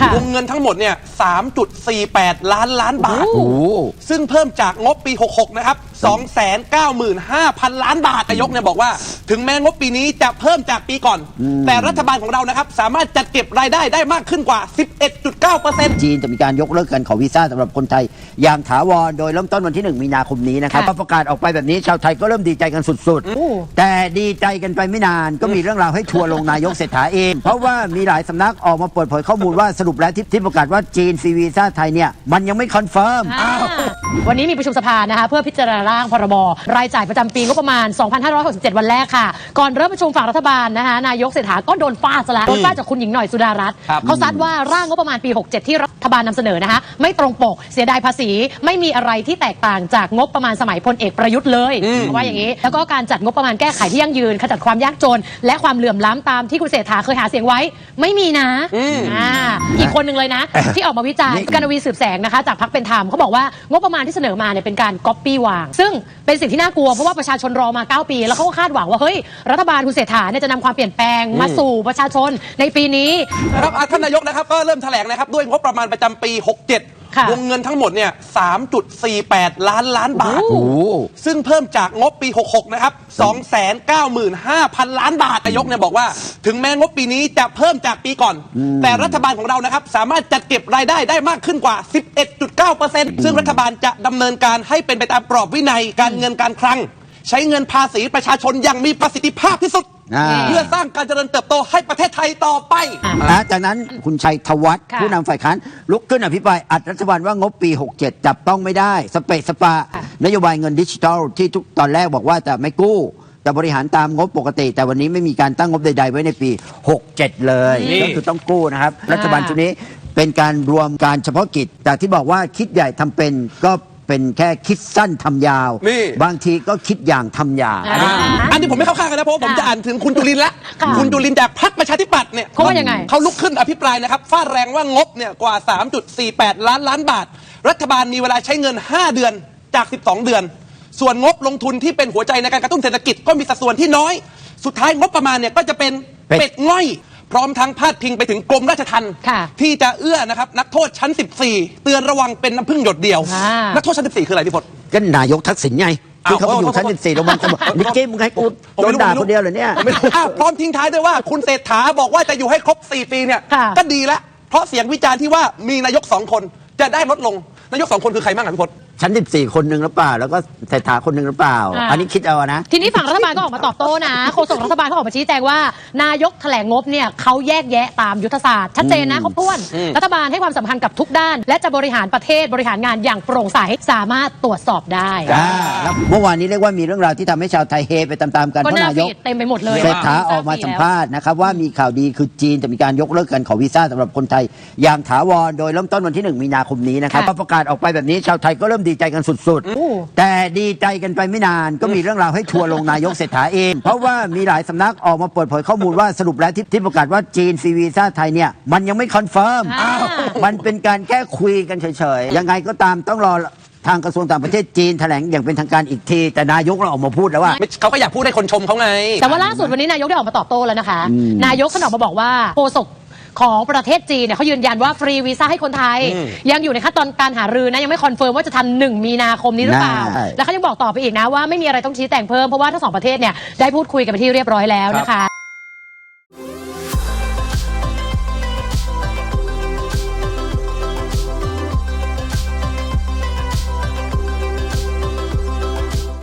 ค่ะวงเงินทั้งหมดเนี่ย 3.48 ล้านล้านบาทโอ้โอ้โหซึ่งเพิ่มจากงบปี 66 นะครับ 295,000 ล้านบาทนายกเนี่ยบอกว่า ถึงแม้งบปีนี้จะเพิ่มจากปีก่อน แต่รัฐบาลของเรานะครับ สามารถจัดเก็บรายได้ได้มากขึ้นกว่า 11.9% จีนจะมีการยกเลิกการขอวีซ่าสำหรับคนไทย อย่างถาวรโดยเริ่มต้นวันที่ 1 มีนาคมนี้นะครับค่ะพอประกาศออกไปแบบนี้ชาวไทยก็เริ่มดีใจกันสุดโอ้ๆแต่ดีใจกันไปไม่นานก็มีเรื่องราวให้ทัวร์ลงนายกเศรษฐาเอง เพราะว่ามีหลายสำนักออกมาเปิดเผยข้อมูลว่าสรุปแล้วที่ที่ประกาศว่าจีนฟรีวีซ่าไทยเนี่ยมันยังไม่คอนเฟิร์มอ่าวันนี้มีประชุมสภานะคะเพื่อพิจารณาร่างพรบรายจ่ายประจำปีงบประมาณ 2,567 วันแรกค่ะ ก่อนเริ่มประชุมฝั่งรัฐบาลนะคะนายกเศรษฐาก็โดนฟาดซะแล้วโดนฟาดจากคุณหญิงหน่อยสุดารัตน์ครับเขาซัดว่าร่างงบประมาณปี67 ที่รัฐบาลนำเสนอนะคะไม่ตรงปกเสียดายภาษีไม่มีอะไรที่แตกต่างจากงบประมาณสมัยพลเอกประยุทธ์เลยเขาว่าอย่างนี้ แล้วก็การจัดงบประมาณแก้ไขที่ยั่งยืนขจัดความยากจน และความเหลื่อมล้ำตามที่คุณเศรษฐาเคยหาเสียงไว้ ไม่มีนะอ่าอีกคนหนึ่งเลยนะ ที่ออกมาวิจารณ์นี่กนวีสืบแสงนะคะ จากพักเป็นธรรมเขาบอกว่างบประมาณที่เสนอมาเนี่ยเป็นการก๊อปปี้วาง ซึ่งเป็นสิ่งที่น่ากลัวเพราะว่าประชาชนรอมา 9 ปี แล้วเขาก็คาดหวังว่าเฮ้ยรัฐบาลคุณเศรษฐาเนี่ยจะนำความเปลี่ยนแปลงมาสู่ประชาชนในปีนี้ครับอะท่านนายกนะครับก็เริ่มแถลงนะครับด้วยงบประมาณประจำปี ค่ะ 67 วงเงินทั้งหมดเนี่ย 3.48 ล้านล้านบาทโอ้โอ้โห ซึ่งเพิ่มจากงบปี 66 นะครับ 295,000 ล้านบาทนายกเนี่ยบอกว่า ถึงแม้งบปีนี้จะเพิ่มจากปีก่อน แต่รัฐบาลของเรานะครับ สามารถจัดเก็บรายได้ได้มากขึ้นกว่า 11.9%ซึ่งรัฐบาลจะดำเนินการให้เป็นไปตามกรอบวินัยการเงินการคลัง ใช้เงินภาษีประชาชนอย่างมีประสิทธิภาพที่สุด อ่าเพื่อสร้างการเจริญเติบโตให้ประเทศไทยต่อไป นะจากนั้นคุณชัยธวัฒน์ค่ะ ผู้นำฝ่ายค้านลุกขึ้นอภิปรายอัดรัฐบาลว่างบปี 67 จับต้องไม่ได้ สเปะสปา นโยบายเงินดิจิทัลที่ทุกตอนแรกบอกว่าจะไม่กู้ จะบริหารตามงบปกติ แต่วันนี้ไม่มีการตั้งงบใด ๆ ไว้ในปี 67 เลยนี่ ก็คือต้องกู้นะครับ รัฐบาลชุดนี้เป็นการรวมการเฉพาะกิจจากที่บอกว่าคิดใหญ่ทำเป็นก็ เป็นแค่คิดสั้นทำยาว นี่ บางทีก็คิดอย่างทำอย่างอ่า อันนี้ผมไม่เข้าข้างกันนะเพราะว่าผมจะอ่านถึงคุณจุลินทร์ละค่ะคุณจุลินทร์จากพรรคประชาธิปัตย์เนี่ยเขาว่ายังไง เขาลุกขึ้นอภิปรายนะครับฟาดแรงว่างบเนี่ยกว่า 3.48 ล้านล้านบาท รัฐบาลมีเวลาใช้เงิน 5 เดือนจาก 12 เดือน ส่วนงบลงทุนที่เป็นหัวใจในการกระตุ้นเศรษฐกิจก็มีสัดส่วนที่น้อย สุดท้ายงบประมาณเนี่ยก็จะเป็นเป็ดเป็ดง่อย พร้อมทั้งพาดพิงไปถึงกรมราชทัณฑ์ค่ะที่จะเอื้อนะครับนักโทษชั้น 14 เตือนระวังเป็นน้ำพึ่งหยดเดียว อ่านันักโทษชั้น 14 คืออะไรพี่พศ ก็นายกทักษิณไงที่เขาไปอยู่อ้าวชั้น14โรงพยาบาลตำรวจนิกกี้มึงให้กูผมโดไม่นรู้ด่าผมไม่รู้คนเดียวเหรอเนี่ยไม่รู้อะพร้อมทิ้งท้ายด้วยว่าคุณเศรษฐาบอกว่าจะอยู่ให้ครบ 4 ปีเนี่ย ค่ะ ก็ดีแล้ว เพราะเสียงวิจารณ์ที่ว่ามีนายกสองคนจะได้ลดลง นายกสองคนคือใครบ้างอะพี่พศ ชั้น14คนหนึ่งหรือเปล่า แล้วก็เศรษฐาคนหนึ่งหรือเปล่า อ่า อันนี้คิดเอานะ ทีนี้ฝั่งรัฐบาลก็ออกมาตอบโต้นะโฆษกรัฐบาลเขาออกมาชี้แจงว่า นายกแถลงงบเนี่ยเขาแยกแยะตามยุทธศาสตร์ชัดเจนนะครบถ้วนรัฐบาลให้ความสำคัญกับทุกด้าน และจะบริหารประเทศบริหารงานอย่างโปร่งใสสามารถตรวจสอบได้ อ่าแล้วเมื่อวานนี้เรียกว่ามีเรื่องราวที่ทำให้ชาวไทยเฮไปตามๆกันก็เพราะหน้านายกฟีดเต็มไปหมดเลยเศรษฐาออกมาสัมภาษณ์นะครับว่ามีข่าวดีคือจีนจะมีการยกเลิกการขอวีซ่าสำหรับคนไทยอย่างถาวรโดยเริ่มต้นวันที่ 1 มีนาคมนี้นะครับค่ะพอประกาศออกไปแบบนี้ชาวไทยก็เริ่มดีใจกันสุดโอ้ๆแต่ดีใจกันไปไม่นานก็มีเรื่องราวให้ทัวร์ลงนายกเศรษฐาเอง เพราะว่ามีหลายสำนักออกมาเปิดเผยข้อมูลว่าสรุปแล้วที่ที่ประกาศว่าจีนฟรีวีซ่าไทยเนี่ยมันยังไม่คอนเฟิร์มอ้าวมันเป็นการแค่คุยกันเฉยๆ ยังไงก็ตามต้องรอทางกระทรวงต่างประเทศจีนแถลงอย่างเป็นทางการอีกที แต่นายกเราออกมาพูดแล้วว่าไม่เขาก็อยากพูดให้คนชมเขาไง แต่ว่าล่าสุดวันนี้นายกได้ออกมาตอบโต้แล้วนะคะอืมนายกท่านออกมาบอกว่าโฆษก ของประเทศจีนเนี่ยเขายืนยันว่าฟรีวีซ่าให้คนไทย อืมยังอยู่ในขั้นตอนการหารือนะยังไม่คอนเฟิร์มว่าจะทันหนึ่งมีนาคมนี้หรือเปล่า ได้ แล้วเขายังบอกต่อไปอีกนะว่าไม่มีอะไรต้องชี้แต่งเพิ่มเพราะว่าทั้งสองประเทศเนี่ยได้พูดคุยกันไปที่เรียบร้อยแล้วนะคะ